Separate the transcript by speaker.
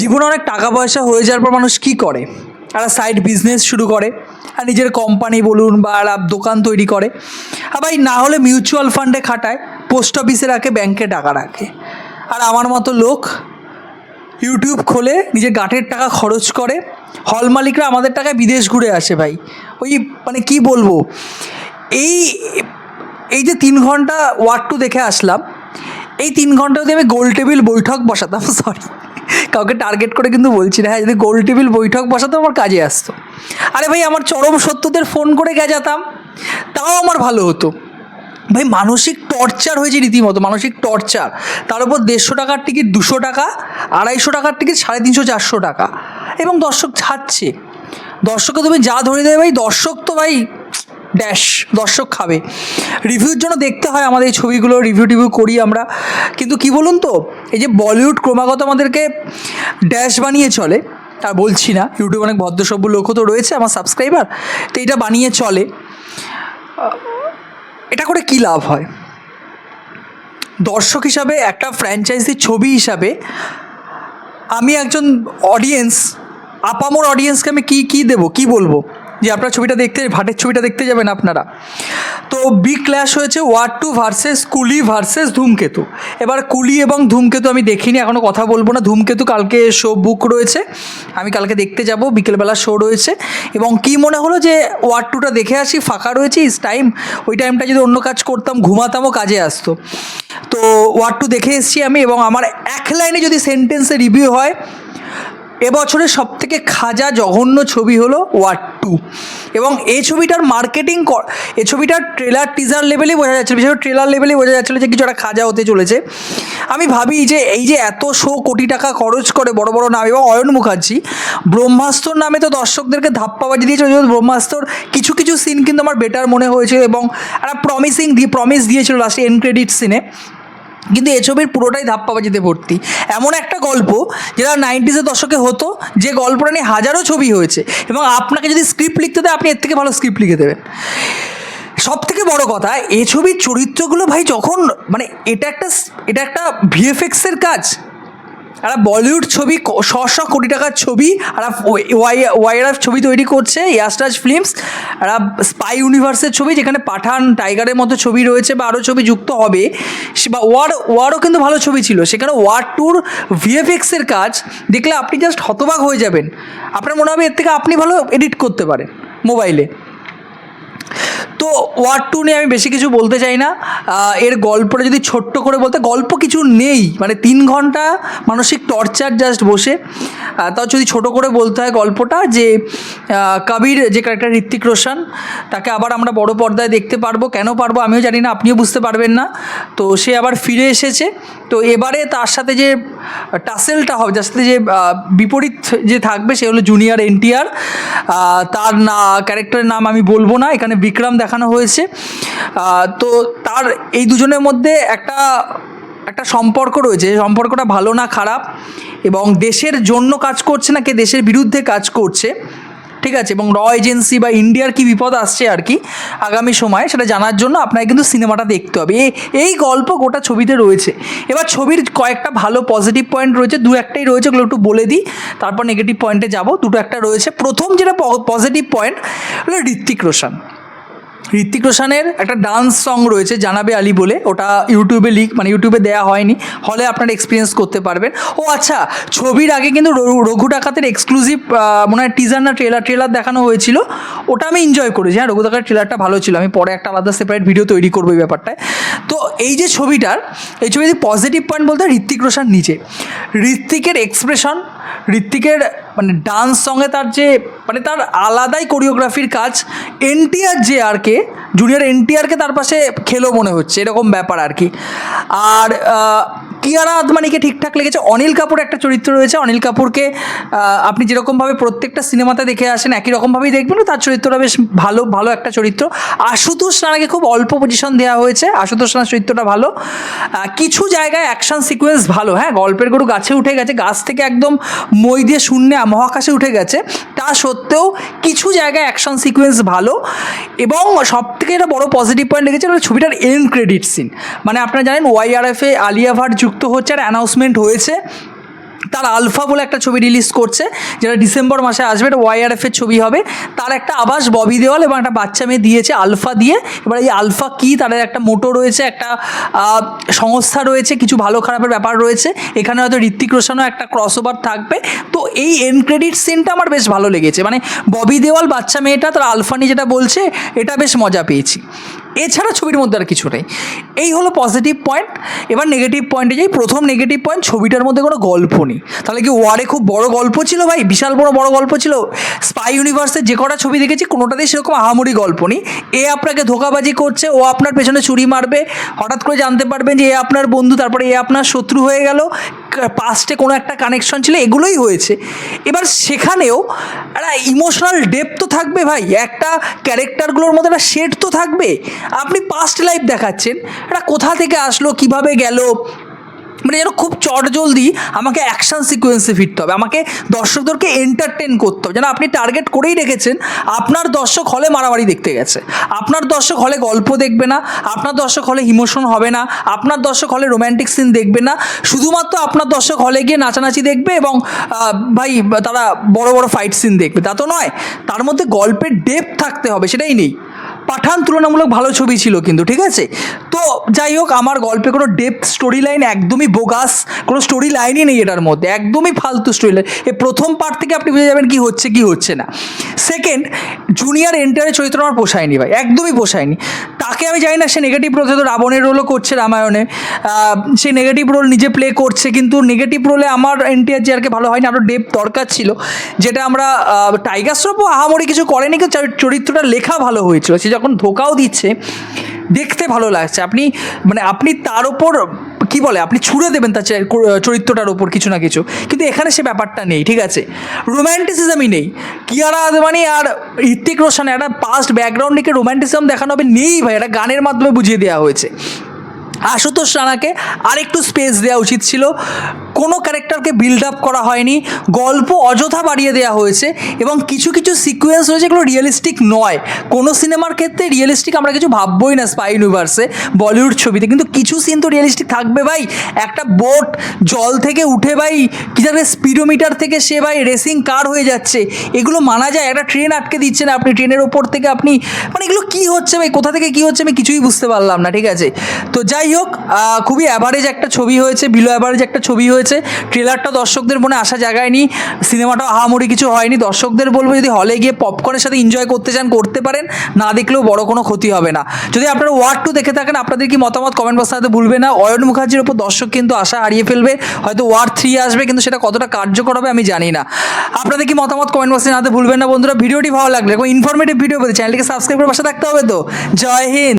Speaker 1: জীবনে অনেক টাকা পয়সা হয়ে যাওয়ার পর মানুষ কী করে? একটা সাইড বিজনেস শুরু করে আর নিজের কোম্পানি বলুন বা দোকান তৈরি করে। আর ভাই, না হলে মিউচুয়াল ফান্ডে খাটায় পোস্ট অফিসে রাখে ব্যাংকে টাকা রাখে। আর আমার মতো লোক ইউটিউব খোলে, নিজের গাঁটের টাকা খরচ করে হল মালিকরা আমাদের টাকায় বিদেশ ঘুরে আসে ভাই। ওই মানে কি বলব? এই এই যে তিন ঘণ্টা ওয়ার্ড টু দেখে আসলাম, এই তিন ঘণ্টা যদি আমি গোল টেবিল বৈঠক বসাতাম সরি কাউকে টার্গেট করে কিন্তু বলছি না। হ্যাঁ যদি গোল টেবিল বৈঠক বসাতাম আমার কাজে আসতো। আরে ভাই, আমার চরম সত্যদের ফোন করে গেজাতাম। তাও আমার ভালো হতো। ভাই, মানসিক টর্চার হয়েছে রীতিমতো, মানসিক টর্চার তার উপর দেড়শো টাকার টিকিট দুশো টাকা, আড়াইশো টাকার টিকিট সাড়ে তিনশো, চারশো টাকা। এবং দর্শক ছাড়ছে। দর্শককে তুমি যা ধরে দেবে ভাই, দর্শক তো ভাই ড্যাশ দর্শক খাবে। রিভিউর জন্য দেখতে হয় আমাদের এই ছবিগুলো রিভিউ টিভিউ করি আমরা। কিন্তু কি বলুন তো, এই যে বলিউড ক্রমাগত আমাদেরকে ড্যাশ বানিয়ে চলে আর বলছি না। ইউটিউবে অনেক ভদ্রসভ্য লোকও তো রয়েছে, আমার সাবস্ক্রাইবার তো এটা বানিয়ে চলে। এটা করে কী লাভ হয়? দর্শক হিসাবে, একটা ফ্র্যাঞ্চাইজির ছবি হিসাবে, আমি একজন অডিয়েন্স আপামোর অডিয়েন্সকে আমি কী কী দেবো, কী বলব? যে আপনার ছবিটা দেখতে, ভাটের ছবিটা দেখতে যাবেন আপনারা। তো বিগ ক্ল্যাশ হয়েছে War two versus Coolie versus Dhumketu. এবার কুলি এবং ধূমকেতু আমি দেখিনি এখনও কথা বলব না। ধূমকেতু কালকে শো বুক রয়েছে। আমি কালকে দেখতে যাব, বিকেলবেলা শো রয়েছে। এবং কি মনে হলো যে ওয়ার টুটা দেখে আসি, ফাঁকা রয়েছে ইস টাইম ওই টাইমটা যদি অন্য কাজ করতাম, ঘুমাতামও, কাজে আসতো। তো ওয়ার টু দেখে এসছি আমি এবং আমার এক লাইনে যদি সেন্টেন্সে রিভিউ হয় এবছরের সব থেকে খাজা জঘন্য ছবি হলো ওয়ার টু। এবং এই ছবিটার মার্কেটিং এই ছবিটার ট্রেলার, টিজার লেভেলেই বোঝা যাচ্ছিল বিশেষ করে ট্রেলার লেভেলেই বোঝা যাচ্ছিল যে কিছু একটা খাজা হতে চলেছে। আমি ভাবি যে এই যে এত শো কোটি টাকা খরচ করে বড় বড় নাম এবং অয়ন মুখার্জি ব্রহ্মাস্ত্রর নামে তো দর্শকদেরকে ধাপ্পাবাজি দিয়েছিল যেহেতু ব্রহ্মাস্ত্রর কিছু কিছু সিন কিন্তু আমার বেটার মনে হয়েছিল এবং একটা প্রমিসিং দিয়ে প্রমিস দিয়েছিল লাস্টে এন ক্রেডিট সিনে কিন্তু এ ছবির পুরোটাই ধাপ্পাবাজিতে ভর্তি। এমন একটা গল্প যেটা নাইনটিসের দশকে হতো, যে গল্পটা নিয়ে হাজারো ছবি হয়েছে এবং আপনাকে যদি স্ক্রিপ্ট লিখতে দেয়, আপনি এর থেকে ভালো স্ক্রিপ্ট লিখে দেবেন। সব থেকে বড় কথা এ ছবির চরিত্রগুলো ভাই যখন মানে এটা একটা এটা একটা ভিএফএক্সের কাজ। একটা বলিউড ছবি শ শ কোটি টাকার ছবি একটা ওয়াই, ওয়াইআরএফ ছবি তৈরি করছে ইয়াস্টাজ ফিল্মস। একটা স্পাই ইউনিভার্সের ছবি যেখানে পাঠান টাইগারের মতো ছবি রয়েছে বা আরও ছবি যুক্ত হবে। বা ওয়ার, ওয়ারও কিন্তু ভালো ছবি ছিল। সেখানে ওয়ার টুর ভিএফএক্সের কাজ দেখলে আপনি জাস্ট হতবাক হয়ে যাবেন। আপনার মনে হবে এর থেকে আপনি ভালো এডিট করতে পারেন মোবাইলে তো ওয়ার টু নিয়ে আমি বেশি কিছু বলতে চাই না। এর গল্পটা যদি ছোট্ট করে বলতে, গল্প কিছু নেই। মানে তিন ঘণ্টা মানসিক টর্চার জাস্ট বসে। তাও যদি ছোট করে বলতে হয় গল্পটা, যে কবির যে ক্যারেক্টার ঋত্বিক রোশন, তাকে আবার আমরা বড় পর্দায় দেখতে পারব। কেন পারব আমিও জানি না, আপনিও বুঝতে পারবেন না। তো সে আবার ফিরে এসেছে। তো এবারে তার সাথে যে, টাসেলটা হবে, যার সাথে যে বিপরীত যে থাকবে, সে হলো জুনিয়র এনটিআর তার না ক্যারেক্টারের নাম আমি বলব না। এখানে বিক্রম দেখানো হয়েছে। তো তার এই দুজনের মধ্যে একটা একটা সম্পর্ক রয়েছে। সম্পর্কটা ভালো না খারাপ এবং দেশের জন্য কাজ করছে না কে দেশের বিরুদ্ধে কাজ করছে। ঠিক আছে? এবং র এজেন্সি বা ইন্ডিয়ার কি বিপদ আসছে আর কি আগামী সময়ে সেটা জানার জন্য আপনাকে কিন্তু সিনেমাটা দেখতে হবে। এই গল্প গোটা ছবিতে রয়েছে। এবার ছবির কয়েকটা ভালো পজিটিভ পয়েন্ট রয়েছে। দু একটাই রয়েছে, ওগুলো একটু বলে দিই। তারপর নেগেটিভ পয়েন্টে যাব। দুটো একটা রয়েছে। প্রথম যেটা পজিটিভ পয়েন্ট হলো ঋত্বিক রোশন। ঋত্বিক রোশানের একটা ডান্স সং রয়েছে, জানাবে আলী বলে। ওটা ইউটিউবে লিক মানে ইউটিউবে দেয়া হয়নি। হলে আপনারা এক্সপিরিয়েন্স করতে পারবেন। ও আচ্ছা ছবির আগে কিন্তু রঘু- রঘু ডাকাতের এক্সক্লুসিভ মনে হয় টিজার না ট্রেলার ট্রেলার দেখানো হয়েছিল। ওটা আমি এনজয় করেছি। হ্যাঁ রঘু ডাকাতের ট্রেলারটা ভালো ছিল। আমি পরে একটা আলাদা সেপারেট ভিডিও তৈরি করব এই ব্যাপারটায়। তো এই যে ছবিটার, এই ছবিতে পজিটিভ পয়েন্ট বলতে ঋত্বিক রোশন নিজে। ঋত্বিকের এক্সপ্রেশন ঋত্বিকের মানে ডান্স সঙ্গে তার যে মানে তার আলাদাই কোরিওগ্রাফির কাজ এনটিআর যে আর কে জুনিয়র এনটিআরকে তার পাশে খেলো মনে হচ্ছে, এরকম ব্যাপার আর কি। আর কিয়ারা আদমানিকে ঠিকঠাক লেগেছে। অনিল কাপুর একটা চরিত্র রয়েছে। অনিল কাপুরকে আপনি যেরকমভাবে প্রত্যেকটা সিনেমাতে দেখে আসেন, একই রকমভাবেই দেখবেন। তার চরিত্রটা বেশ ভালো ভালো একটা চরিত্র। আশুতোষ রানাকে খুব অল্প পজিশন দেওয়া হয়েছে। আশুতোষ রানার চরিত্রটা ভালো। কিছু জায়গায় অ্যাকশন সিকোয়েন্স ভালো। হ্যাঁ গল্পের গরু গাছে উঠে গেছে। গাছ থেকে একদম মই দিয়ে শূন্যে, মহাকাশে উঠে গেছে। তা সত্ত্বেও কিছু জায়গায় অ্যাকশন সিকোয়েন্স ভালো। এবং সব থেকে একটা বড় পজিটিভ পয়েন্ট লেগেছে ছবিটার এন্ড ক্রেডিট সিন মানে আপনারা জানেন ওয়াইআরএফে আলিয়া ভাট যুক্ত হচ্ছে আর অ্যানাউন্সমেন্ট হয়েছে। তার আলফা বলে একটা ছবি রিলিজ করছে, যেটা ডিসেম্বর মাসে আসবে। এটা ওয়াইআরএফের ছবি হবে। তার একটা আবাস ববি দেওয়াল এবং একটা বাচ্চা মেয়ে দিয়েছে আলফা দিয়ে। এবার এই আলফা কি? তাদের একটা মোটো রয়েছে, একটা সংস্থা রয়েছে, কিছু ভালো খারাপের ব্যাপার রয়েছে। এখানে হয়তো ঋত্বিক রোশনও একটা ক্রস ওভার থাকবে। তো এই এন ক্রেডিট সিনটা আমার বেশ ভালো লেগেছে। মানে ববি দেওয়াল, বাচ্চা মেয়েটা, তার আলফা নিয়ে যেটা বলছে, এটা বেশ মজা পেয়েছি। এছাড়া ছবির মধ্যে আর কিছু নেই। এই হলো পজিটিভ পয়েন্ট এবার নেগেটিভ পয়েন্টে যাই। প্রথম নেগেটিভ পয়েন্ট ছবিটার মধ্যে কোনো গল্প নেই। তাহলে কি ওয়ারে খুব বড় গল্প ছিল ভাই? বিশাল বড় বড় গল্প ছিল? স্পাই ইউনিভার্সের যে কটা ছবি দেখেছি, কোনোটাতেই সেরকম আহামরি গল্প নেই। এ আপনাকে ধোকাবাজি করছে, ও আপনার পেছনে চুরি মারবে। হঠাৎ করে জানতে পারবেন যে এ আপনার বন্ধু, তারপরে এ আপনার শত্রু হয়ে গেল। পাস্টে কোনো একটা কানেকশন ছিল, এগুলোই হয়েছে। এবার সেখানেও একটা ইমোশনাল ডেপ তো থাকবে ভাই, একটা ক্যারেক্টারগুলোর মধ্যে একটা শেড তো থাকবে। আপনি পাস্ট লাইফ দেখাচ্ছেন এটা কোথা থেকে আসলো, কীভাবে গেল মানে যেন খুব চটজলদি আমাকে অ্যাকশন সিকোয়েন্সে ফিরতে হবে। আমাকে দর্শকদেরকে এন্টারটেন করতে হবে। যেন আপনি টার্গেট করেই রেখেছেন, আপনার দর্শক হলে মারামারি দেখতে গেছে। আপনার দর্শক হলে গল্প দেখবে না, আপনার দর্শক হলে ইমোশন হবে না, আপনার দর্শক হলে রোম্যান্টিক সিন দেখবে না। শুধুমাত্র আপনার দর্শক হলে গিয়ে নাচানাচি দেখবে এবং ভাই, তারা বড় বড় ফাইট সিন দেখবে। তা তো নয়, তার মধ্যে গল্পের ডেপ থাকতে হবে, সেটাই নেই। পাঠান তুলনামূলক ভালো ছবি ছিল কিন্তু, ঠিক আছে? তো যাই হোক, আমার গল্পে কোনো ডেপথ স্টোরি লাইন একদমই বোগাস কোনো স্টোরি লাইনই নেই এটার মধ্যে, একদমই ফালতু স্টোরি লাইন এই প্রথম পার্ট থেকে আপনি বুঝে যাবেন কি হচ্ছে কি হচ্ছে না। সেকেন্ড জুনিয়র এন্টারের চরিত্র আমার পোষায়নি ভাই, একদমই পোষায়নি। তাকে আমি জানি না, সে নেগেটিভ রোল তো রাবণের রোলও করছে রামায়ণে সে নেগেটিভ রোল নিজে প্লে করছে, কিন্তু নেগেটিভ রোলে আমার এনটিআর জিআরকে ভালো হয়নি আরও ডেপ দরকার ছিল, যেটা আমরা টাইগার শ্রফও আহামরি কিছু করেনি, কিন্তু চরি- চরিত্রটা লেখা ভালো হয়েছিল। সে যখন ধোকাও দিচ্ছে। দেখতে ভালো লাগছে। আপনি মানে আপনি তার ওপর কি বলে, আপনি ছুড়ে দেবেন তার চরিত্রটার ওপর কিছু না কিছু। কিন্তু এখানে সে ব্যাপারটা নেই, ঠিক আছে? রোম্যান্টিসিজমই নেই। কিয়ারা আদবানি আর ঋত্বিক রোশন, একটা পাস্ট ব্যাকগ্রাউন্ডকে রোম্যান্টিসিজম দেখানো হবে? নেই ভাই, এটা গানের মাধ্যমে বুঝিয়ে দেওয়া হয়েছে। আশুতোষ রানাকে আরেকটু স্পেস দেওয়া উচিত ছিল। কোনো ক্যারেক্টারকে বিল্ড আপ করা হয়নি, গল্প অযথা বাড়িয়ে দেওয়া হয়েছে এবং কিছু কিছু সিকোয়েন্স রয়েছে এগুলো রিয়েলিস্টিক নয়। কোনো সিনেমার ক্ষেত্রে রিয়েলিস্টিক আমরা কিছু ভাববোই না স্পাই ইউনিভার্সে বলিউড ছবিতে। কিন্তু কিছু সিন তো রিয়েলিস্টিক থাকবে ভাই। একটা বোট জল থেকে উঠে ভাই, কি জানে স্পিডোমিটার থেকে সে ভাই রেসিং কার হয়ে যাচ্ছে। এগুলো মানা যায়। একটা ট্রেন আটকে দিচ্ছে না। আপনি ট্রেনের ওপর থেকে আপনি মানে এগুলো কি হচ্ছে ভাই? কোথা থেকে কি হচ্ছে আমি কিছুই বুঝতে পারলাম না, ঠিক আছে? তো যাই হোক খুবই অ্যাভারেজ একটা ছবি হয়েছে বিলো অ্যাভারেজ একটা ছবি হয়েছে। ট্রেলারটা দর্শকদের মনে আসা জায়গায় নি সিনেমাটা আহামরি কিছু হয়নি। দর্শকদের বলব, যদি হলে গিয়ে পপকর্নের সাথে এনজয় করতে চান, করতে পারেন। না দেখলেও বড় কোনো ক্ষতি হবে না। যদি আপনারা ওয়ার্ড টু দেখে থাকেন, আপনাদের কি মতামত কমেন্ট বক্সে জানাতে ভুলবে না। অয়ন মুখার্জির ওপর দর্শক কিন্তু আশা হারিয়ে ফেলবে। হয়তো ওয়ার্ড থ্রি আসবে, কিন্তু সেটা কতটা কার্যকর হবে আমি জানি না। আপনাদের কি মতামত কমেন্ট বক্সে জানাতে ভুলবেন না, বন্ধুরা? ভিডিওটি ভালো লাগলে এবং ইনফরমেটিভ ভিডিও পেতে চ্যানেলটিকে সাবস্ক্রাইব করে পাশে থাকতে হবে তো। জয় হিন্দ!